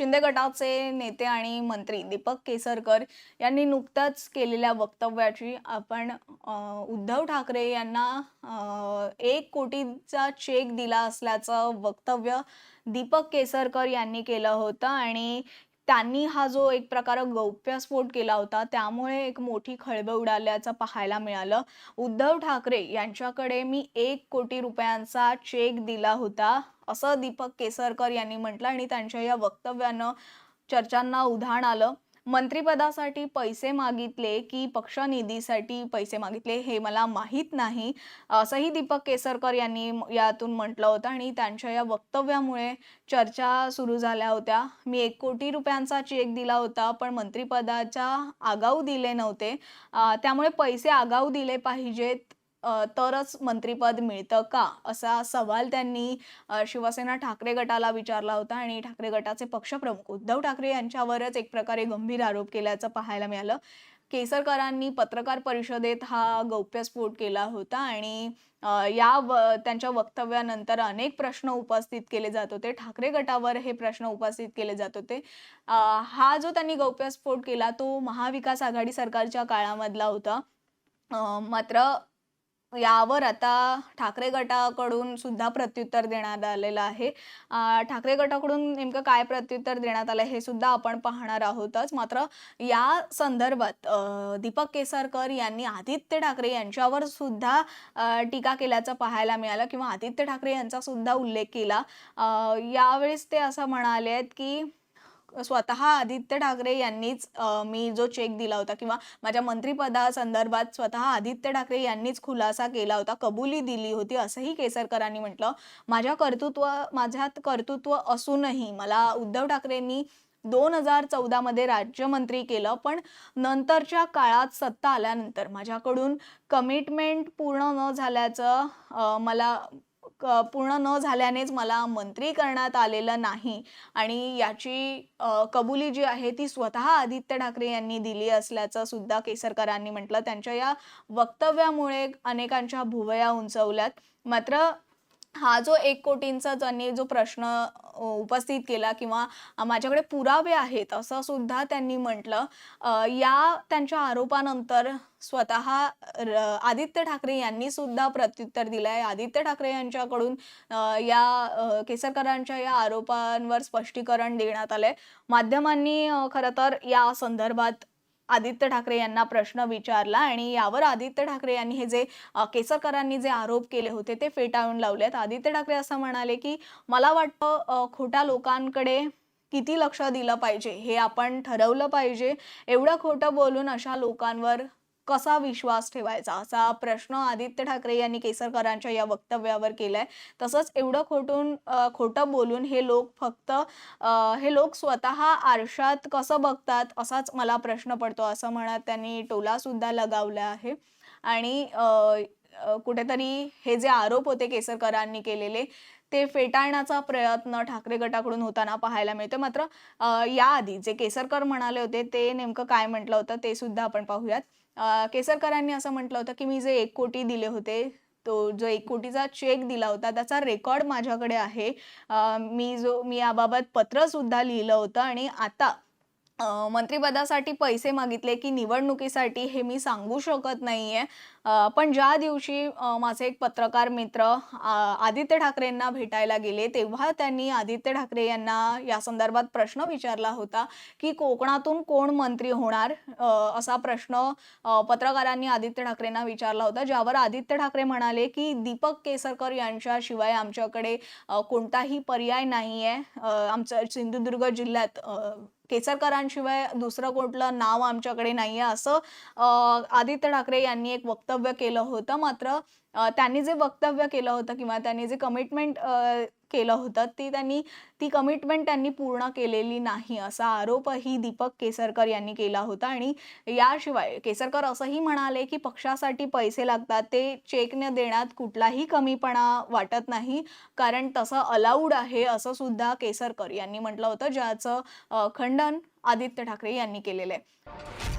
शिंदे गटाचे नेते आणि मंत्री दीपक केसरकर यांनी नुकत्याच केलेल्या वक्तव्याची आपण उद्धव ठाकरे यांना एक कोटीचा चेक दिला असल्याचं वक्तव्य दीपक केसरकर यांनी केलं होतं आणि त्यांनी हा जो एक प्रकार गौप्यस्फोट केला होता त्यामुळे एक मोठी खळबळ उडाल्याचं पाहायला मिळालं. उद्धव ठाकरे यांच्याकडे मी एक कोटी रुपयांचा चेक दिला होता. असं दीपक केसरकर यांनी म्हटलं आणि त्यांच्या या वक्तव्यानं चर्चांना उधाण आलं. मंत्रिपदासाठी पैसे मागितले की पक्षनिधीसाठी पैसे मागितले हे मला माहीत नाही. असंही दीपक केसरकर यांनी यातून म्हटलं होतं आणि त्यांच्या या वक्तव्यामुळे चर्चा सुरू झाल्या होत्या. मी एक कोटी रुपयांचा चेक दिला होता पण मंत्रिपदाच्या आगाऊ दिले नव्हते. त्यामुळे पैसे आगाऊ दिले पाहिजेत. तरच मंत्रीपद मिळतं का? असा सवाल त्यांनी शिवसेना ठाकरे गटाला विचारला होता आणि ठाकरे गटाचे पक्षप्रमुख उद्धव ठाकरे यांच्यावरच एक प्रकारे गंभीर आरोप केल्याचं पाहायला मिळालं. केसरकरांनी पत्रकार परिषदेत हा गौप्यस्फोट केला होता आणि या व त्यांच्या वक्तव्यानंतर अनेक प्रश्न उपस्थित केले जात होते. ठाकरे गटावर हे प्रश्न उपस्थित केले जात होते. हा जो त्यांनी गौप्यस्फोट केला तो महाविकास आघाडी सरकारच्या काळामधला होता. मात्र यावर आता ठाकरे गटाकडून सुद्धा प्रत्युत्तर देण्यात आलेलं आहे. ठाकरे गटाकडून नेमकं काय प्रत्युत्तर देण्यात आलं हे सुद्धा आपण पाहणार आहोतच. मात्र या संदर्भात दीपक केसरकर यांनी आदित्य ठाकरे यांच्यावर सुद्धा टीका केल्याचं पाहायला मिळालं किंवा आदित्य ठाकरे यांचा सुद्धा उल्लेख केला. यावेळेस ते असं म्हणाले आहेत की स्वतः आदित्य ठाकरे यांनीच मी जो चेक दिला होता किंवा माझ्या मंत्रिपदासंदर्भात स्वतः आदित्य ठाकरे यांनीच खुलासा केला होता कबुली दिली होती असंही केसरकरांनी म्हटलं. माझ्या कर्तृत्व माझ्यात कर्तृत्व असूनही मला उद्धव ठाकरेंनी दोन हजार चौदामध्ये राज्यमंत्री केलं पण नंतरच्या काळात सत्ता आल्यानंतर माझ्याकडून कमिटमेंट पूर्ण न झाल्याचं मला पूर्ण न झाल्यानेच मला मंत्री करण्यात आलेलं नाही. आणि याची कबुली जी आहे ती स्वतः आदित्य ठाकरे यांनी दिली असल्याचं सुद्धा केसरकरांनी म्हटलं. त्यांच्या या वक्तव्यामुळे अनेकांच्या भुवया उंचवल्यात. मात्र हा जो एक कोटींचा त्यांनी जो प्रश्न उपस्थित केला किंवा माझ्याकडे पुरावे आहेत असं सुद्धा त्यांनी म्हटलं. या त्यांच्या आरोपानंतर स्वतः र- आदित्य ठाकरे यांनी सुद्धा प्रत्युत्तर दिलं आहे आदित्य ठाकरे यांच्याकडून या केसरकरांच्या या आरोपांवर स्पष्टीकरण देण्यात आलंय. माध्यमांनी खरं तर या संदर्भात आदित्य ठाकरे यांना प्रश्न विचारला आणि यावर आदित्य ठाकरे यांनी हे जे केसरकरांनी जे आरोप केले होते ते फेटाळून लावलेत. आदित्य ठाकरे असं म्हणाले की मला वाटतं खोट्या लोकांकडे किती लक्ष दिलं पाहिजे? हे आपण ठरवलं पाहिजे. एवढं खोटं बोलून अशा लोकांवर कसा विश्वास ठेवायचा? असा प्रश्न आदित्य ठाकरे यांनी केसरकरांच्या या वक्तव्यावर केलाय. तसंच एवढं खोटून खोटं बोलून हे लोक फक्त हे लोक स्वतः आरशात कसं बघतात असाच मला प्रश्न पडतो असं म्हणत त्यांनी टोला सुद्धा लगावला आहे. आणि कुठेतरी हे जे आरोप होते केसरकरांनी केलेले ते फेटाळण्याचा प्रयत्न ठाकरे गटाकडून होताना पाहायला मिळते मात्र याआधी जे केसरकर म्हणाले होते ते नेमकं काय म्हटलं होतं ते सुद्धा आपण पाहूयात. केसरकरांनी असं म्हटलं होतं की मी जे एक कोटी दिले होते तो जो एक कोटीचा चेक दिला होता त्याचा रेकॉर्ड माझ्याकडे आहे. मी जो मी याबाबत पत्र सुद्धा लिहिलं होतं आणि आता मंत्रिपदासाठी पैसे मागितले की निवडणुकीसाठी हे मी सांगू शकत नाही आहे पण ज्या दिवशी माझे एक पत्रकार मित्र आ, आदित्य ठाकरेंना भेटायला गेले तेव्हा त्यांनी आदित्य ठाकरे यांना या संदर्भात प्रश्न विचारला होता की कोकणातून कोण मंत्री होणार? असा प्रश्न पत्रकारांनी आदित्य ठाकरेंना विचारला होता ज्यावर आदित्य ठाकरे म्हणाले की दीपक केसरकर यांच्याशिवाय आमच्याकडे कोणताही पर्याय नाही आहे आमचं सिंधुदुर्ग जिल्ह्यात केसरकरांशिवाय दुसरं कुठलं नाव आमच्याकडे नाही आहे असं आदित्य ठाकरे यांनी एक वक्तव्य केलं होतं. मात्र त्यांनी जे वक्तव्य केलं होतं किंवा त्यांनी जे कमिटमेंट केलं होतं. ती त्यांनी ती कमिटमेंट त्यांनी पूर्ण केलेली नाही असा आरोपही दीपक केसरकर यांनी केला होता. आणि याशिवाय केसरकर असंही म्हणाले की पक्षासाठी पैसे लागतात ते चेकने देण्यात कुठलाही कमीपणा वाटत नाही. कारण तसं अलाउड आहे असं सुद्धा केसरकर यांनी म्हटलं होतं ज्याचं खंडन आदित्य ठाकरे यांनी केलेलं आहे.